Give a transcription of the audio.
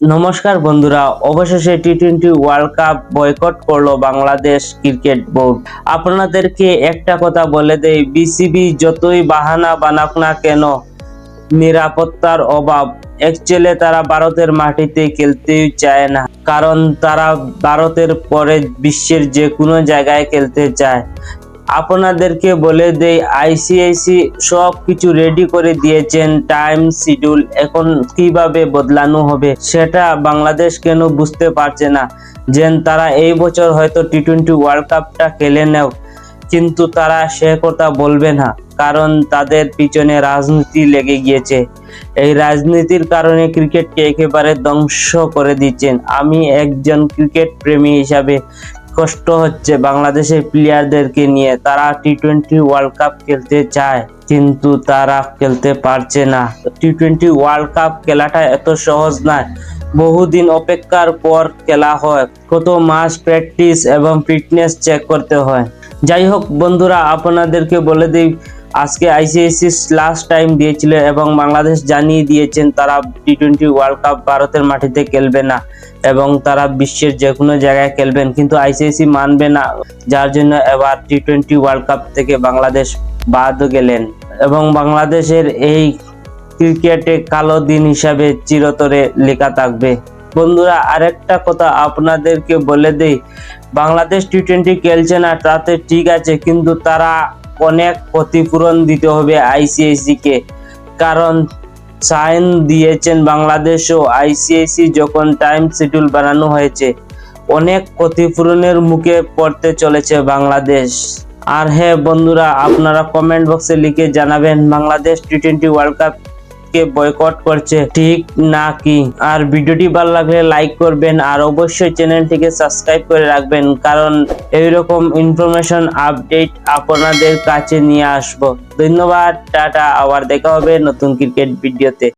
নমস্কার বন্ধুরা, অবশেষে T twenty world cup boycott করল বাংলাদেশ ক্রিকেট বোর্ড আপনাদেরকে একটা কথা বলে দেই বিসিবি যতই বাহানা বানাক না কেন, নিরাপত্তার অভাব। অ্যাকচুয়ালি তারা ভারতের মাটিতে খেলতেই চায় না, কারণ তারা ভারতের পরে বিশ্বের যে কোনো জায়গায় খেলতে চায়। আপনাদেরকে বলে দেই আইসিআইসি সব কিছু রেডি করে দিয়েছেন। টাইম শিডিউল এখন কীভাবে বদলানো হবে সেটা বাংলাদেশ কেন বুঝতে পারছে না? যে তারা এই বছর হয়তো টি টোয়েন্টি ওয়ার্ল্ড কাপটা খেলে নেও। কিন্তু তারা সে কথা বলবে না, কারণ তাদের পিছনে রাজনীতি লেগে গিয়েছে। এই রাজনীতির কারণে ক্রিকেটকে একেবারে ধ্বংস করে দিচ্ছেন। আমি একজন ক্রিকেট প্রেমী হিসাবে কষ্ট হচ্ছে বাংলাদেশের প্লেয়ারদেরকে নিয়ে। তারা টি টোয়েন্টি ওয়ার্ল্ড কাপ খেলতে চায়, কিন্তু তারা খেলতে পারছে না। টি টোয়েন্টি ওয়ার্ল্ড কাপ খেলাটা এত সহজ নয়। বহুদিন অপেক্ষার পর খেলা হয়। কত মাস প্র্যাকটিস এবং ফিটনেস চেক করতে হয়। যাই হোক, বন্ধুরা, আপনাদেরকে বলে দিই আজকে আইসিআইসি লাস্ট টাইম দিয়েছিল এবং বাংলাদেশ জানিয়ে দিয়েছেন তারা টি টোয়েন্টি ওয়ার্ল্ড কাপ ভারতের মাটিতে খেলবে না এবং তারা বিশ্বের যে কোনো জায়গায় খেলবেন, কিন্তু আইসিআইসি মানবে না। যার জন্য এবার টি টোয়েন্টি ওয়ার্ল্ড কাপ থেকে বাংলাদেশ বাদ গেলেন। এবং বাংলাদেশের এই ক্রিকেটে কালো দিন হিসাবে চিরতরে লেখা থাকবে। বন্ধুরা, আরেকটা কথা আপনাদেরকে বলে দেই, বাংলাদেশ টি টোয়েন্টি খেলছে না, তাতে ঠিক আছে, কিন্তু তারা অনেক ক্ষতিপূরণ দিতে হবে আইসিআইসি কে কারণ সাইন দিয়েছেন বাংলাদেশ ও আইসিআইসি যখন টাইম শিডিউল বানানো হয়েছে। অনেক ক্ষতিপূরণের মুখে পড়তে চলেছে বাংলাদেশ। আর হ্যাঁ বন্ধুরা, আপনারা কমেন্ট বক্সে লিখে জানাবেন Bangladesh T twenty world cup কে বয়কট করছে, ঠিক না কি? আর ভিডিওটি ভালো লাগলে লাইক করবেন, আর অবশ্যই চ্যানেলটিকে সাবস্ক্রাইব করে রাখবেন, কারণ এইরকম ইনফরমেশন আপডেট আপনাদের কাছে নিয়ে আসব। ধন্যবাদ, টাটা, আবার দেখা হবে নতুন ক্রিকেট ভিডিওতে